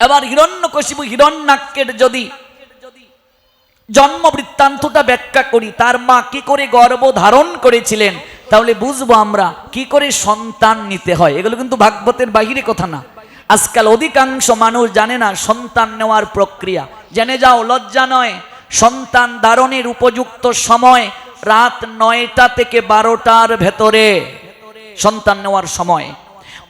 এবার হিরণ্যকশিপু হিরণ্যাক্যের যদি জন্ম বৃত্তান্তটা ব্যাখ্যা করি, তার মা কি করে গর্ভ ধারণ করেছিলেন? তাহলে বুঝব আমরা, কি করে সন্তান নিতে হয়? এগুলো কিন্তু ভাগবতের বাহিরে কথা না। আজকাল অধিকাংশ মানুষ জানে না সন্তান নেওয়ার প্রক্রিয়া। জেনে যাও, লজ্জা নয়। সন্তান ধারণের উপযুক্ত সময় রাত নয়টা থেকে বারোটার ভেতরে সন্তান নেওয়ার সময়।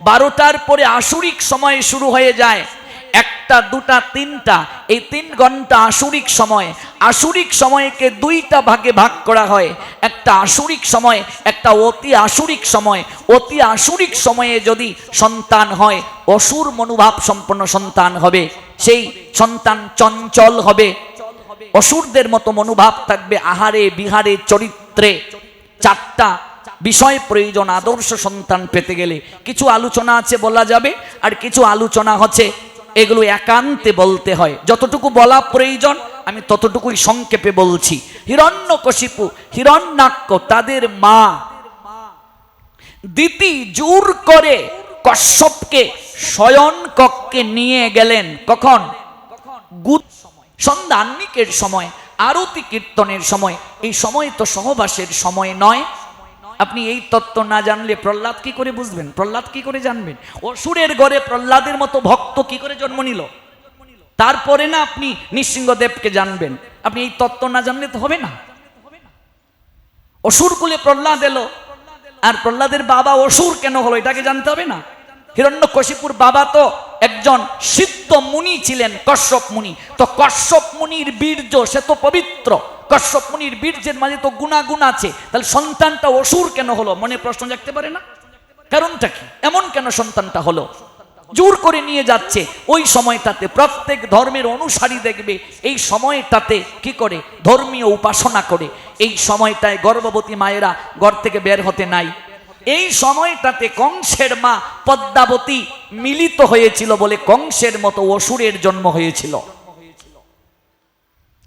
বারোটার পরে আসুরিক সময় শুরু হয়ে যায়। একটা, দুটা, তিনটা, এই তিন ঘণ্টা আসুরিক সময়। আসুরিক সময়কে দুইটা ভাগে ভাগ করা হয়। একটা আসুরিক সময়, একটা অতি আসুরিক সময়। অতি আসুরিক সময়ে যদি সন্তান হয়, অসুর মনোভাব সম্পন্ন সন্তান হবে। সেই সন্তান চঞ্চল হবে। অসুরদের মতো মনোভাব থাকবে আহারে, বিহারে, চরিত্রে। চারটা বিষয় প্রয়োজন, আদর্শ সন্তান পেতে গেলে কিছু আলোচনা আছে বলা যাবে, আর কিছু আলোচনা হচ্ছে এগুলো একান্তে বলতে হয়। যতটুকু বলা প্রয়োজন, আমি ততটুকুই সংক্ষেপে বলছি। হিরণ্যকশিপু, হিরণ্যাক্ষ, তাদের মা দিতি জোর করে কশ্যপকে শয়ন কক্ষে নিয়ে গেলেন। কখন? গুদ সন্ধ্যান্নিকের সময়, আরতি কীর্তনের সময়। এই সময় তো সহবাসের সময় নয়। আপনি এই তত্ত্ব না জানলে প্রহ্লাদ কি করে বুঝবেন? প্রহ্লাদ কি করে জানবেন? অসুরের ঘরে প্রহ্লাদের মতো ভক্ত কি করে জন্ম নিল? তারপরে না আপনি নৃসিংহদেবকে জানবেন। আপনি এই তত্ত্ব না জানলে তো হবে না। অসুর কুলে প্রহ্লাদ এলো, আর প্রহ্লাদের বাবা অসুর কেন হলো? এটাকে জানতে হবে না। হিরণ্যকশিপুর বাবা তো একজন সিদ্ধ মুনি ছিলেন কশ্যপ মুনি। তো কশ্যপ মুনির বীর্য, সে তো পবিত্র। কশ্যপ মুনির বীর্যের মাঝে তো গুণাগুণ আছে। তাহলে সন্তানটা অসুর কেন হলো? মনে প্রশ্ন জাগতে পারে না? কারণটা কি? এমন কেন সন্তানটা হলো? জোর করে নিয়ে যাচ্ছে। ওই সময়টাতে প্রত্যেক ধর্মের অনুসারী দেখবে, এই সময়টাতে কি করে? ধর্মীয় উপাসনা করে। এই সময়টায় গর্ভবতী মায়েরা ঘর থেকে বের হতে নাই। এই সময়টাতে কংসের মা পদ্মাবতী মিলিত হয়েছিল বলে কংসের মতো অসুরের জন্ম হয়েছিল।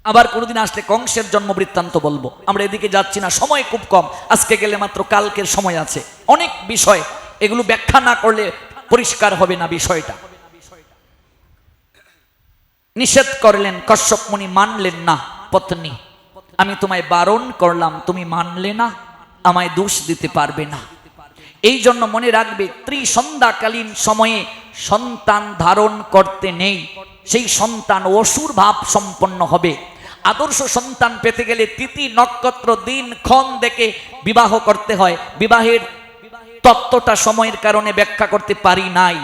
আবার কোনোদিন আসলে কংসের জন্ম বৃত্তান্ত বলব। আমরা এদিকে যাচ্ছি না, সময় খুব কম। আজকে গেলে মাত্র কালকের সময় আছে। অনেক বিষয়, এগুলো ব্যাখ্যা না করলে পরিষ্কার হবে না বিষয়টা। নিষেধ করলেন, কশ্যপ মুনি মানলেন না, পত্নী। আমি তোমায় বারণ করলাম, তুমি মানলে না, আমায় দোষ দিতে পারবে না। এই জন্য মনে রাখবে, ত্রিসন্ধ্যাকালীন সময়ে সন্তান ধারণ করতে নেই। সেই সন্তান অসুর ভাব সম্পন্ন হবে। আদর্শ সন্তান পেতে গেলে তিথি, নক্ষত্র, দিন, ক্ষণ দেখে বিবাহ করতে হয়। বিবাহের তত্ত্বটা সময়ের কারণে ব্যাখ্যা করতে পারি নাই।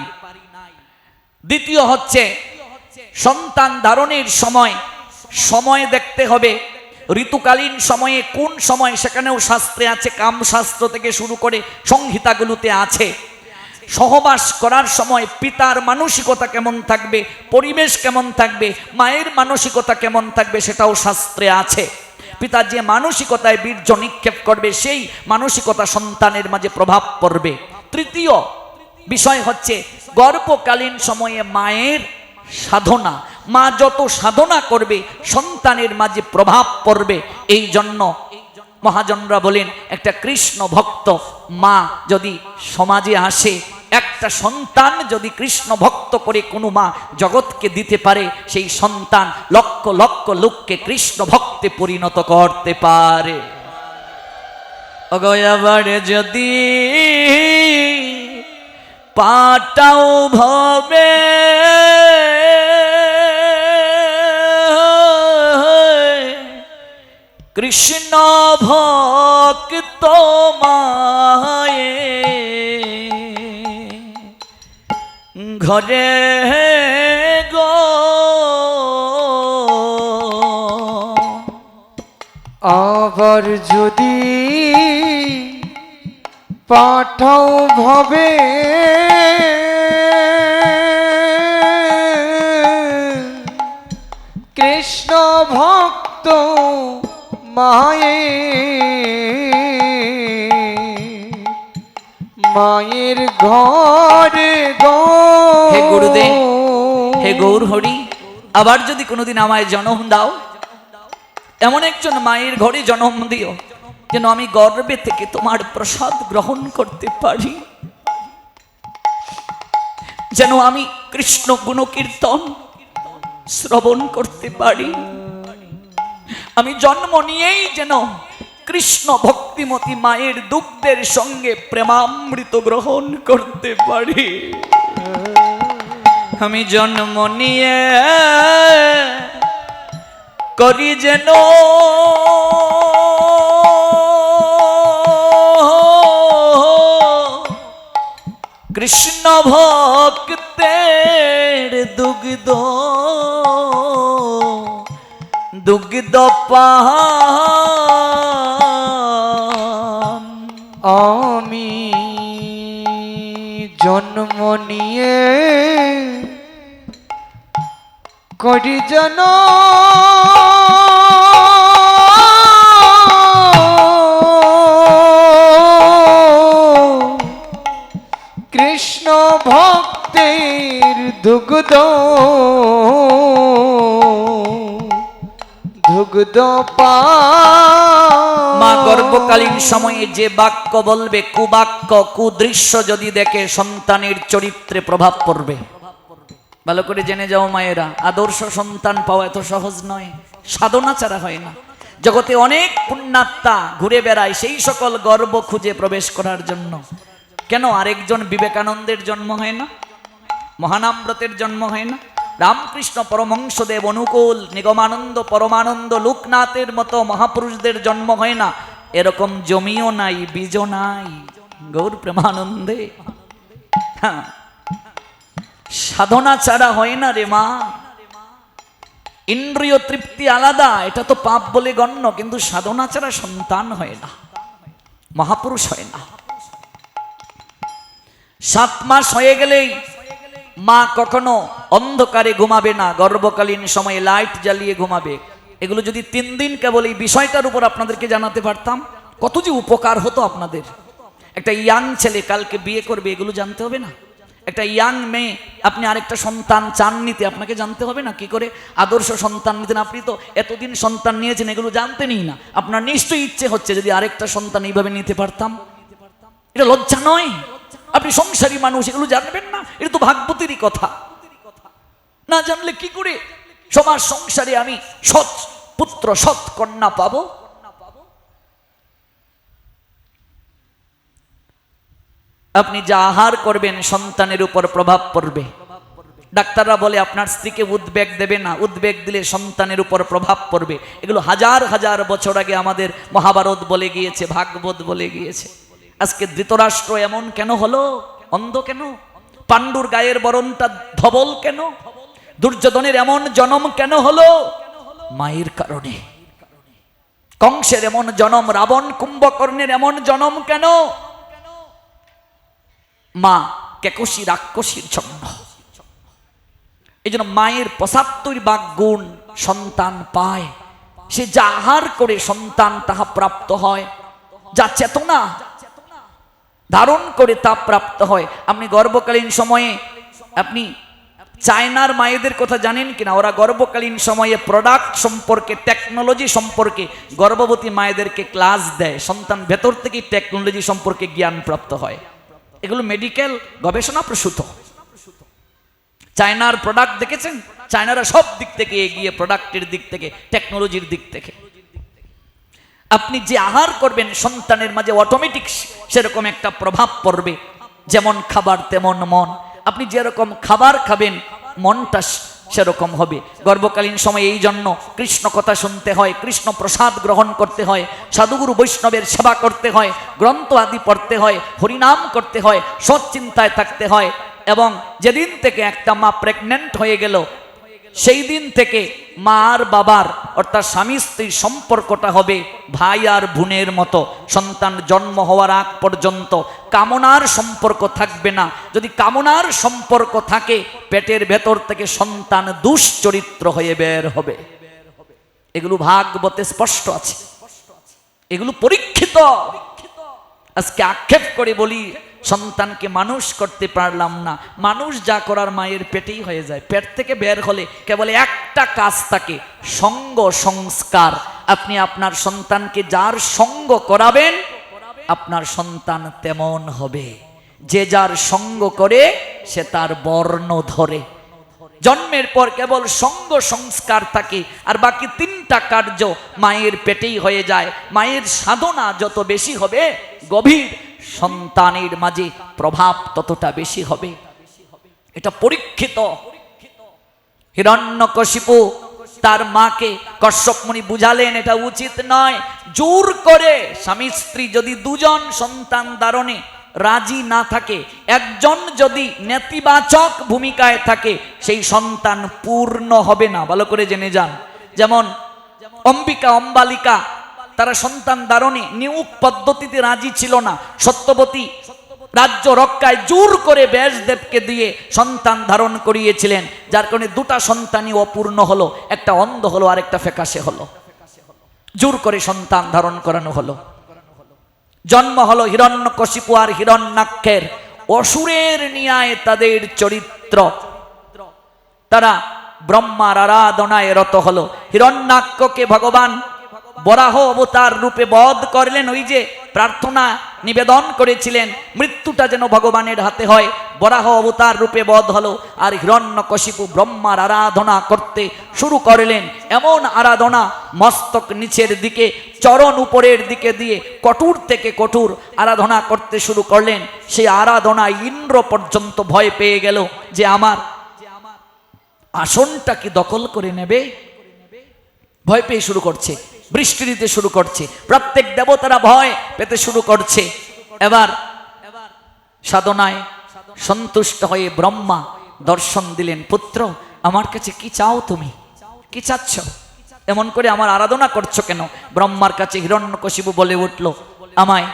দ্বিতীয় হচ্ছে, সন্তান ধারণের সময় সময় দেখতে হবে। ঋতুকালীন সময়ে কোন সময় সেখানেও শাস্ত্রে আছে কাম শাস্ত্র থেকে শুরু করে সংহিতাগুলোতে আছে। সহবাস করার সময় পিতার মানসিকতা কেমন থাকবে, পরিবেশ কেমন থাকবে, মায়ের মানসিকতা কেমন থাকবে সেটাও শাস্ত্রে আছে। পিতা যে মানসিকতায় বীর্য নিক্ষেপ করবে, সেই মানসিকতা সন্তানের মাঝে প্রভাব পড়বে। তৃতীয় বিষয় হচ্ছে গর্ভকালীন সময়ে মায়ের সাধনা। মা যত সাধনা করবে, সন্তানের মাঝে প্রভাব পড়বে। এই জন্য মহাজনরা বলেন, একটা কৃষ্ণ ভক্ত মা যদি সমাজে আসে, একটা সন্তান যদি কৃষ্ণ ভক্ত করে কোনো মা জগৎকে দিতে পারে, সেই সন্তান লক্ষ লক্ষ লোককে কৃষ্ণ ভক্তে পরিণত করতে পারে। অগয়াবারে যদি পাটাও ভবে কৃষ্ণ ভক্ত মায়ে। ঘরে গো। আবার যদি পাঠাও ভবে কৃষ্ণ ভক্ত মায়ে মায়ের ঘরে হে গুরুদেব, হে গৌর হরি আবার যদি কোনোদিন আমায় জনম দাও এমন একজন মায়ের ঘরে জনম দিও যেন আমি গর্বে থেকে তোমার প্রসাদ গ্রহণ করতে পারি। যেন আমি কৃষ্ণ গুণকীর্তন শ্রবণ করতে পারি। আমি জন্ম নিয়েই যেন কৃষ্ণ ভক্তিমতী মায়ের দুগ্ধের সঙ্গে প্রেমামৃত গ্রহণ করতে পারি। আমি জন্ম নিয়ে করি যেন কৃষ্ণ ভক্তের দুগ্ধ দুগ্ধ আমি জন্ম নিয়ে করি যেন কৃষ্ণ ভক্তের দুগ্ধ। মা গর্ভকালীন সময়ে যে বাক্য বলবে, কুবাক্য, কুদৃশ্য যদি দেখে, সন্তানের চরিত্রে প্রভাব পড়বে। ভালো করে জেনে যাও মায়েরা, আদর্শ সন্তান পাওয়া এত সহজ নয়, সাধনা ছাড়া হয় না। জগতে অনেক পুণ্যাত্মা ঘুরে বেড়ায় সেই সকল গর্ব খুঁজে প্রবেশ করার জন্য। কেন আরেকজন বিবেকানন্দের জন্ম হয় না? মহানাম্রতের জন্ম হয় না? রামকৃষ্ণ পরমংসদেব অনুকূল, নিগমানন্দ পরমানন্দ, লোকনাথের মতো মহাপুরুষদের জন্ম হয় না। এরকম জমিও নাই বীজ নাই। গৌর প্রেমানন্দে। হ্যাঁ। সাধনা ছাড়া হয় না রে মা। ইন্দ্রিয় তৃপ্তি আলাদা, এটা তো পাপ বলে গণ্য, কিন্তু সাধনা ছাড়া সন্তান হয় না। মহাপুরুষ হয় না। সাত মাস হয়ে গেলেই মা কখনো অন্ধকারে ঘুমাবে না, গর্ভকালীন সময়ে লাইট জ্বালিয়ে ঘুমাবে। এগুলো যদি তিন দিন কেবল এই বিষয়টার উপর আপনাদেরকে জানাতে পারতাম, কত যে উপকার হতো আপনাদের। একটা ইয়াং ছেলে কালকে বিয়ে করবে, এগুলো জানতে হবে না? একটা ইয়াং মেয়ে, আপনি আরেকটা সন্তান চান নিতে, আপনাকে জানতে হবে না কি করে? আদর্শ সন্তান নিতেন আপনি তো, এতদিন সন্তান নিয়েছেন, এগুলো জানতেনই না। আপনার নিশ্চয়ই ইচ্ছে হচ্ছে যদি আরেকটা সন্তান এইভাবে নিতে পারতাম। এটা লজ্জা নয়? আপনি সংসারী মানুষ, এগুলো জানবেন না। এটা তো ভাগবতেরই কথা। না জানলে কি করে? সমাজ সংসারে আমি সৎ পুত্র, সৎ কন্যা পাবো? আপনি যা আহার করবেন, সন্তানের উপর প্রভাব পড়বে। ডাক্তাররা বলে, আপনার স্ত্রীকে উদ্বেগ দেবে না। উদ্বেগ দিলে সন্তানের উপর প্রভাব পড়বে। এগুলো হাজার হাজার বছর আগে আমাদের মহাভারত বলে গিয়েছে, ভাগবত বলে গিয়েছে। আজকে ধৃতরাষ্ট্র এমন কেন হলো? অন্ধ কেন? পাণ্ডুর গায়ের বরণটা ধবল কেন? দুর্যোধনের এমন জনম কেন হলো? মায়ের কারণে। কংসের এমন জনম, রাবণ কুম্ভকর্ণের এমন জনম কেন? মা কেকশী রাক্ষসীর জন্য এই জন্য মায়ের পঁচাত্তর বাক গুণ সন্তান পায়। সে যা আহার করে সন্তান তাহা প্রাপ্ত হয়। যা চেতনা ধারণ করে তা প্রাপ্ত হয়। আপনি গর্ভকালীন সময়ে আপনি চায়নার মায়েদের কথা জানেন কিনা? ওরা গর্ভকালীন সময়ে প্রোডাক্ট সম্পর্কে টেকনোলজি সম্পর্কে গর্ভবতী মায়েদেরকে ক্লাস দেয়। সন্তান ভেতর থেকেই টেকনোলজি সম্পর্কে জ্ঞান প্রাপ্ত হয়। এগুলো মেডিকেল গবেষণা প্রসূত। চায়নার প্রোডাক্ট দেখেছেন? চায়নারা সব দিক থেকে এগিয়ে প্রোডাক্টের দিক থেকে টেকনোলজির দিক থেকে। আপনি যে আহার করবেন, সন্তানের মাঝে অটোমেটিক সেরকম একটা প্রভাব পড়বে। যেমন খাবার, তেমন মন। আপনি যেরকম খাবার খাবেন, মনটা সেরকম হবে। গর্ভকালীন সময় এই জন্য কৃষ্ণ কথা শুনতে হয়, কৃষ্ণ প্রসাদ গ্রহণ করতে হয়, সাধুগুরু বৈষ্ণবের সেবা করতে হয়, গ্রন্থ আদি পড়তে হয়, হরিনাম করতে হয় সৎ চিন্তায় থাকতে হয়, এবং যেদিন থেকে একটা মা প্রেগনেন্ট হয়ে গেল সেই দিন থেকে মা আর বাবার, অর্থাৎ স্বামী স্ত্রীর সম্পর্কটা হবে ভাই আর বোনের মতো। সন্তান জন্ম হওয়ার আগ পর্যন্ত কামনার সম্পর্ক থাকবে না। যদি কামনার সম্পর্ক থাকে, পেটের ভেতর থেকে সন্তান দুশ্চরিত্র হয়ে বের হবে। এগুলো ভাগবতে স্পষ্ট আছে। এগুলো পরীক্ষিত। আজকে আক্ষেপ করে বলি সন্তানকে মানুষ করতে পারলাম না। মানুষ যা করার মায়ের পেটেই হয়ে যায়। পেট থেকে বের হলে কেবল একটা কাজ থাকে, সঙ্গ সংস্কার। আপনি আপনার সন্তানকে যার সঙ্গ করাবেন, আপনার সন্তান তেমন হবে। যে যার সঙ্গ করে, সে তার বর্ণ ধরে। জন্মের পর কেবল সঙ্গ সংস্কার থাকে, আর বাকি তিনটা কার্য মায়ের পেটেই হয়ে যায়। মায়ের সাধনা যত বেশি হবে, গভীর সন্তানের মাঝে প্রভাব ততটা বেশি হবে। এটা পরীক্ষিত। হিরণ্যকশিপু তার মাকে কশ্যপ মুনি বুঝালেন, এটা উচিত নয়। জোর করে স্বামী স্ত্রী যদি দুজন সন্তান ধারণে রাজি না থাকে, একজন যদি নেতিবাচক ভূমিকায় থাকে, সেই সন্তান পূর্ণ হবে না। ভালো করে জেনে যান। যেমন অম্বিকা, অম্বালিকা তারা সন্তান ধারণে নিয়োগ পদ্ধতিতে রাজি ছিল না। সত্যবতী রাজ্য রক্ষায় জোর করে ব্যাসদেবকে দিয়ে সন্তান ধারণ করিয়েছিলেন, যার কারণে দুটা সন্তানই অপূর্ণ হলো, একটা অন্ধ হলো আর একটা ফেকাশে হলো। জোর করে সন্তান ধারণ করানো হলো। জন্ম হলো হিরণ্যকশিপু আর হিরণ্যাক্ষের, অসুরের নিয়ায় তাদের চরিত্র। তারা ব্রহ্মার আরাধনায় রত হলো। হিরণ্যাক্ষকে ভগবান বরাহ অবতার রূপে বধ করলেন ওই যে প্রার্থনা নিবেদন করেছিলেন, মৃত্যুটা যেন ভগবানের হাতে হয়। বরাহ অবতার রূপে বধ হলো আর হিরণ্যকশিপু ব্রহ্মার আরাধনা করতে শুরু করলেন। এমন আরাধনা মস্তক নিচের দিকে, চরণ উপরের দিকে দিয়ে কঠোর থেকে কঠোর আরাধনা করতে শুরু করলেন। সেই আরাধনা ইন্দ্র পর্যন্ত ভয় পেয়ে গেল যে আমার আসনটা কি দখল করে নেবে? ভয় পেয়ে শুরু করছে। বৃষ্টি দিতে শুরু করছে। প্রত্যেক দেবতারা ভয় পেতে শুরু করছে। এবার সাধনায় সন্তুষ্ট হয়ে ব্রহ্মা দর্শন দিলেন, পুত্র, আমার কাছে কি চাও তুমি? কি চাচ্ছ? এমন করে আমার আরাধনা করছ কেন? ব্রহ্মার কাছে হিরণ্যকশিপু বলে উঠল, আমায়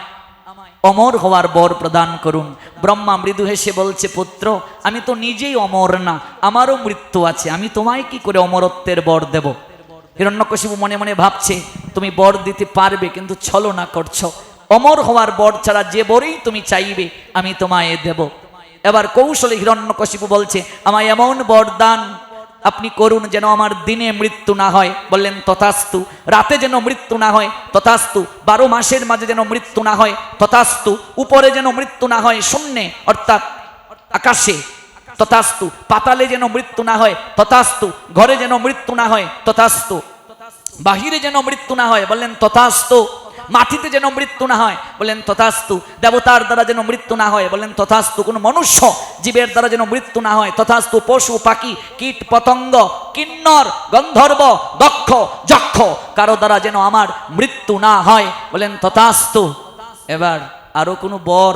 অমর হওয়ার বর প্রদান করুন। ব্রহ্মা মৃদু হেসে বলছে, পুত্র, আমি তো নিজেই অমর না, আমারও মৃত্যু আছে, আমি তোমায় কি করে অমরত্বের বর দেব? হিরণ্যকশিপু মনে মনে ভাবছে, তুমি বর দিতে পারবে, কিন্তু ছলনা করছ। অমর হওয়ার বর ছাড়া যে বরেই তুমি চাইবে, আমি তোমায় দেব। এবার কৌশলে হিরণ্যকশিপু বলছে, আমায় এমন বরদান আপনি করুন যেন আমার দিনে মৃত্যু না হয়। বললেন, তথাস্তু, রাতে যেন মৃত্যু না হয়, তথাস্তু, বারো মাসের মাঝে যেন মৃত্যু না হয়, তথাস্তু, উপরে যেন মৃত্যু না হয়, শূন্যে, অর্থাৎ আকাশে। তথাস্তু। পাতালে যেন মৃত্যু না হয়, তথাস্তু। ঘরে যেন মৃত্যু না হয়, তথাস্তু। বাহিরে যেন মৃত্যু না হয়, বললেন তথাস্তু। মাটিতে যেন মৃত্যু না হয়, বললেন তথাস্তু। দেবতার দ্বারা যেন মৃত্যু না হয়, বললেন তথাস্তু। কোনো মনুষ্য জীবের দ্বারা যেন মৃত্যু না হয়, তথাস্তু। পশু, পাখি, কীট, পতঙ্গ, কিন্নর, গন্ধর্ব, দক্ষ, যক্ষ, কারও দ্বারা যেন আমার মৃত্যু না হয় বলেন তথাস্তু। এবার আরও কোনো বর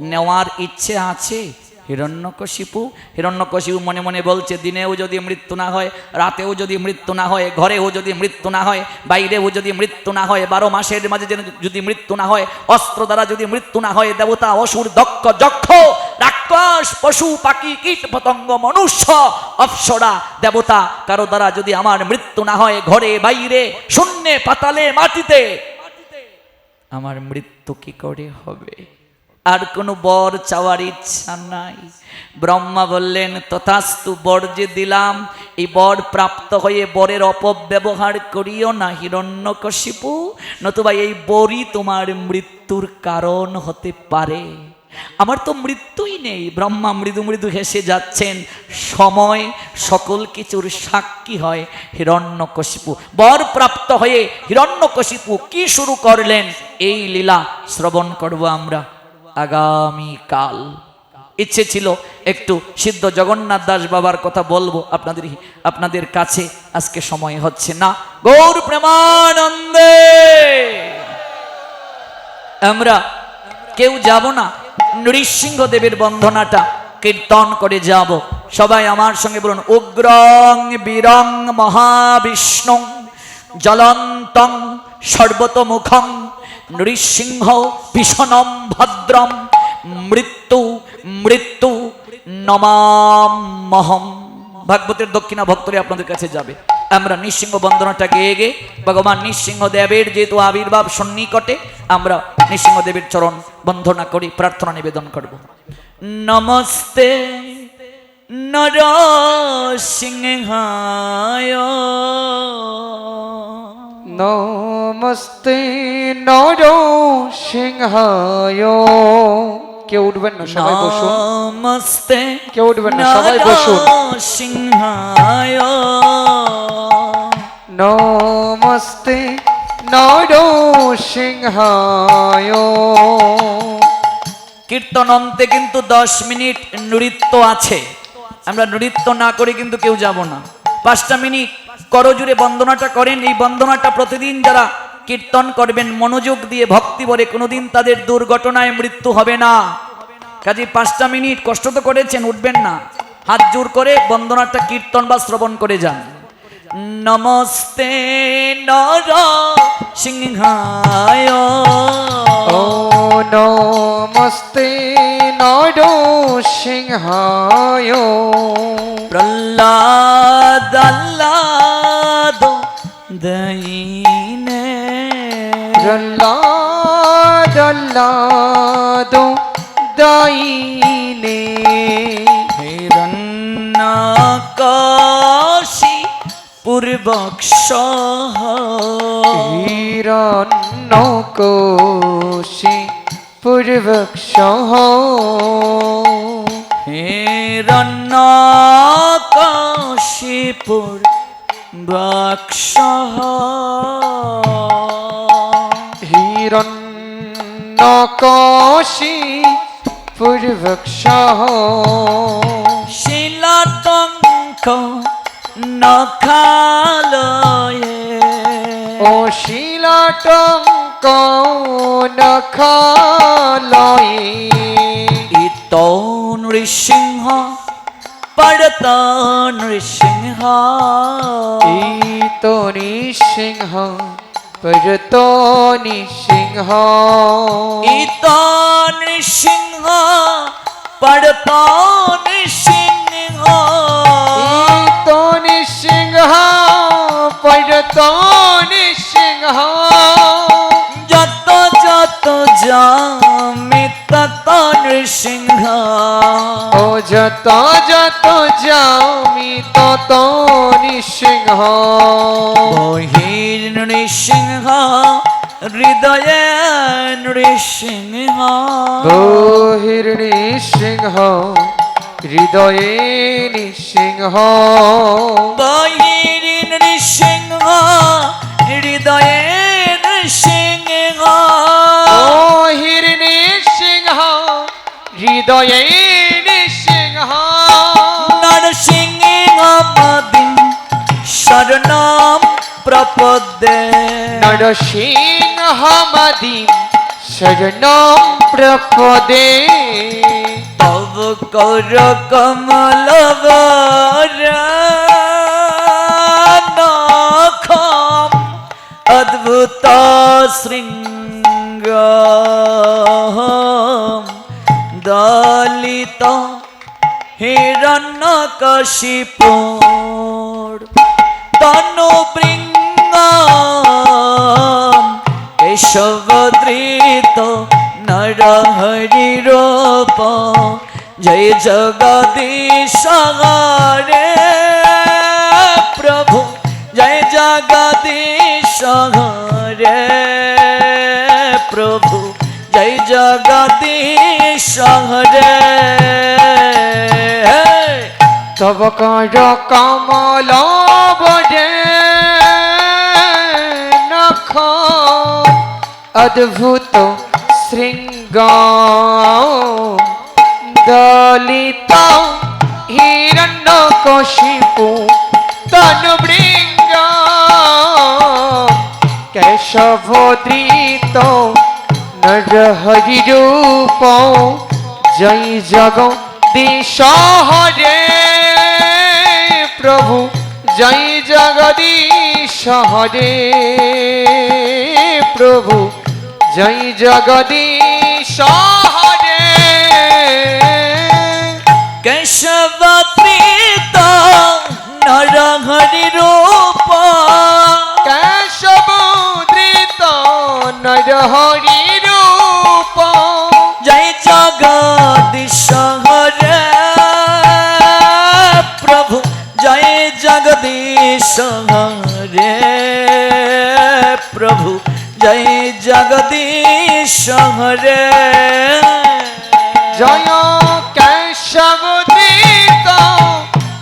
নেওয়ার ইচ্ছে আছে? হিরণ্যকশিপু হিরণ্যকশিপু মনে মনে বলছে, দিনেও যদি মৃত্যু না হয়, রাতেও যদি মৃত্যু না হয়, ঘরেও যদি মৃত্যু না হয়, বাইরেও যদি মৃত্যু না হয়, বারো মাসের মাঝে যদি মৃত্যু না হয়, অস্ত্র দ্বারা যদি মৃত্যু না হয়, দেবতা, অসুর, দক্ষ, যক্ষ, রাক্ষস, পশু, পাখি, কীট, পতঙ্গ, মনুষ্য, অপ্সরা, দেবতা, কারও দ্বারা যদি আমার মৃত্যু না হয়, ঘরে, বাইরে, শূন্যে, পাতালে, মাটিতে, আমার মৃত্যু কি করে হবে? আর কোনো বর চাওয়ার ইচ্ছা নাই। ব্রহ্মা বললেন, তথাস্তু বর যে দিলাম, এই বর প্রাপ্ত হয়ে বরের অপব্যবহার করিও না, হিরণ্যকশিপু। নতুবা এই বরই তোমার মৃত্যুর কারণ হতে পারে। আমার তো মৃত্যুই নেই। ব্রহ্মা মৃদু মৃদু হেসে যাচ্ছেন, সময়, সকল কিছুর সাক্ষী হয় হিরণ্যকশিপু। বর প্রাপ্ত হয়ে হিরণ্যকশিপু কি শুরু করলেন? এই লীলা শ্রবণ করব আমরা। আগামী কাল ইচ্ছে ছিল একটু সিদ্ধ জগন্নাথ দাস বাবার কথা বলব আপনাদের আপনাদের কাছে। আজকে সময় হচ্ছে না। গৌর প্রেমানন্দে! আমরা কেউ যাব না। নৃসিংহ দেবের বন্ধনাটা কীর্তন করে যাব। সবাই আমার সঙ্গে বলুন, উগ্রং বীরং মহাবিষ্ণু জলন্তং সর্বতমুখং নৃসিংহ ভীষণম ভদ্রম। মৃত্যু মৃত্যু নমামহম ভাগবতের দক্ষিণা ভক্তরে আপনাদের কাছে যাবে। আমরা নৃসিংহ বন্দনাটা গেয়ে গে ভগবান নৃসিংহ দেবের যেহেতু আবির্ভাব সন্নিকটে, আমরা নৃসিংহ দেবের চরণ বন্ধনা করি, প্রার্থনা নিবেদন করব। নমস্তে নর সিংহায় নমস্তে নর সিংহায়। কেউ উঠবেন না সবাই বসুন। নমস্তে কেউ উঠবেন না, সবাই বসুন। সিংহায়। নমস্তে নর সিংহায়। কীর্তন অন্তে কিন্তু দশ মিনিট নৃত্য আছে। আমরা নৃত্য না করে কিন্তু কেউ যাব না। পাঁচটা মিনিট করজুড়ে বন্দনাটা করেন। এই বন্দনাটা প্রতিদিন যারা কীর্তন করবেন মনোযোগ দিয়ে ভক্তি বলে কোনোদিন তাদের দুর্ঘটনায় মৃত্যু হবে না। কাজে পাঁচটা মিনিট কষ্ট তো করেছেন উঠবেন না। হাত জোর করে বন্দনাটা কীর্তন বা শ্রবণ করে যান। নমস্তে নর সিংহায়। ও নমস্তে নর সিংহায়। প্রহ্লাদ দইনে প্রহ্লাদ আহ্লাদ দাইনে। হিরণ্যকাশী পূর্বক্ষ হিরণ্যকোশি পূর্বক্ষ হিরণ্যকাশী পূর্বক্ষ হিরণ্যকোশি পূর্বক্ষ শিলাতঙ্ক নখালয়ে ও শিলাটঙ্ক নখালয়ে ইত নৃসিংহ পড়ত নৃসিংহ ঈত নিঃসিংহ পরত নিঃসিংহ ইত নৃসিংহ পড়ত নৃসিংহ ঈত নিঃসিংহ পরত নিঃসিংহ যত যত তত নৃসিংহ। ও যত যত যামি তত নিঃসিংহ। বহির নৃসিংহ হৃদয়ে নৃসিংহ। বহির নিঃসিংহ হৃদয়ে নিঃসিংহ। বহির নৃসিংহ হৃদয়ে নিঃসিংহ। নরসিংহ মদিন শরণম প্রপদে। নরসিংহ মদি শরণম প্রপদে। তব কর কমল নখম অদ্ভুত শৃঙ্গ। দলিত হিরণ্য কশিপুর তনু বৃঙ্গ কেশবদৃত নর হরি রূপ, জয় জগদীশ হরে প্রভু, জয় জগদীশ হরে প্রভু, জয় জগদীশ হরে তব কর কমল বরে নখ। অদ্ভুত শৃঙ্গ দলিত হিরণ্য কশিপু তনু বৃঙ্গ কেশভদ্রিত রূপ জয় জগদীশ হরে প্রভু জয় জগদীশ হরে প্রভু জয় জগদীশ হরে কেশবপ্রীত জগদীশ হরে প্রভু জয় জগদীশ হরে। প্রভু জয় জগদীশ হরে। জয় কেশবদৃত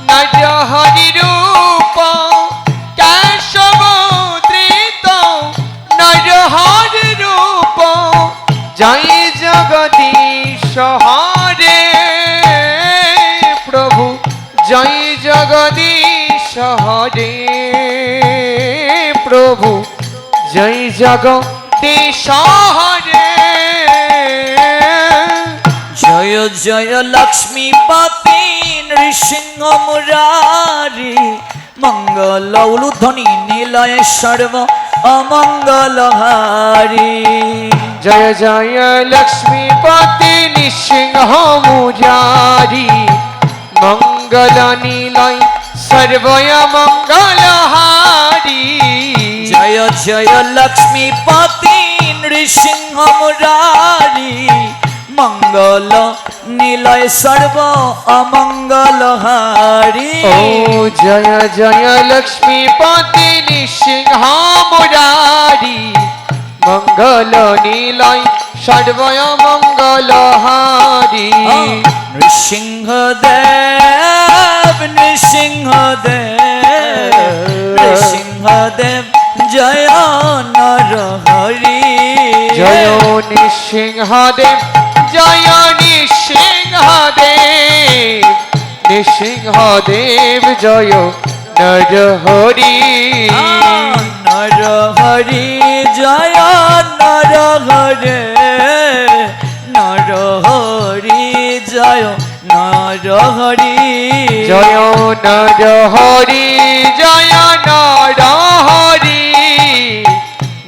নরহরি রূপ হরে প্রভু জয় জগদীশ হরে। জয় জয় লক্ষ্মীপতি নৃসিংহ মুরারি। মঙ্গল উলুধ্বনি নীলয় সর্ব অমঙ্গল হারি। জয় জয় লক্ষ্মীপতি নৃসিংহ মুরারি। মঙ্গল নীলয় সর্বয় মঙ্গল হারি জয় জয় লক্ষ্মীপতি নৃসিংহ মুরারি। মঙ্গল নীলয় সর্ব অমঙ্গল হারি ও জয় জয় লক্ষ্মীপতি নৃসিংহ মুরারি। মঙ্গল নীলয় সর্বয় মঙ্গল হারি নৃসিংহদেব নৃসিংহদেব নৃসিংহদেব জয় নর হরি। জয় নৃসিংহদেব জয় নৃসিংহদেব নৃসিংহদেব জয় নর হরি। নর হরি জয় নর হরে। নর হরি জয় নর হরি জয় নর হরি জয় নর হরি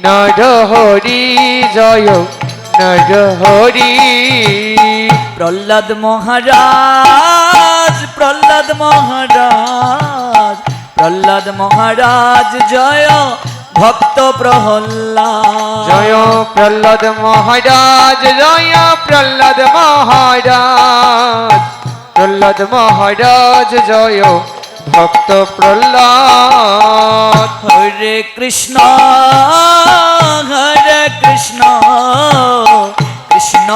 নর হরি জয় নর হরি প্রহ্লাদ মহারাজ প্রহ্লাদ মহারাজ প্রহ্লাদ মহারাজ জয় ভক্ত প্রহল্লাদ জয় প্রহ্লাদ মহারাজ জয় প্রহ্লাদ মহারাজ। প্রহ্লাদ মহারাজ জয় ভক্ত প্রহ্লাদ। হরে কৃষ্ণ হরে কৃষ্ণ কৃষ্ণ